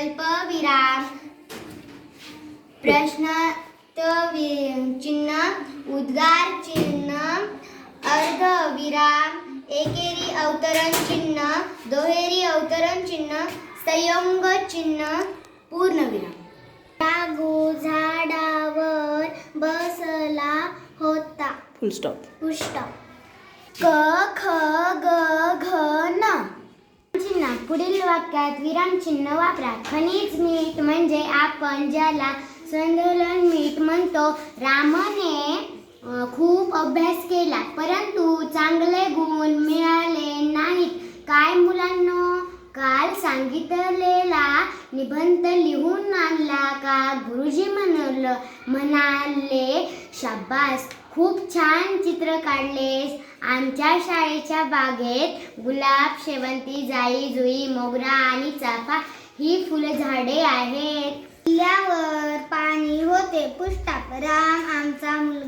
अल्पविराम प्रश्न चिन्ह उद्गार चिन्ह अर्धविराम एकेरी अवतरण चिन्ह दोहेरी अवतरण चिन्ह संयोग चिन्ह पूर्णविराम. विराम झाडावर बसला होता. फुल स्टॉप फुल स्टॉप क ख पुढील वाक्यात विरामचिन्ह वापरा. खनिज मीठ म्हणजे आपण ज्याला संतुलन मीठ म्हणतो रामने खूप अभ्यास केला परंतु चांगले गुण मिळाले नाहीत. काय मुलांनो? काल सांगितलेला निबंध लिहून आणला का? गुरुजी म्हणलं म्हणाले शाबास. खूप छान चित्र काढलेस. आमच्या शाळेच्या बागेत गुलाब शेवंती जाई जुई मोगरा आणि चाफा ही फुलझाडे आहेत. किल्ल्यावर पाणी होते. पुष्टाक राम आमचा मुलगा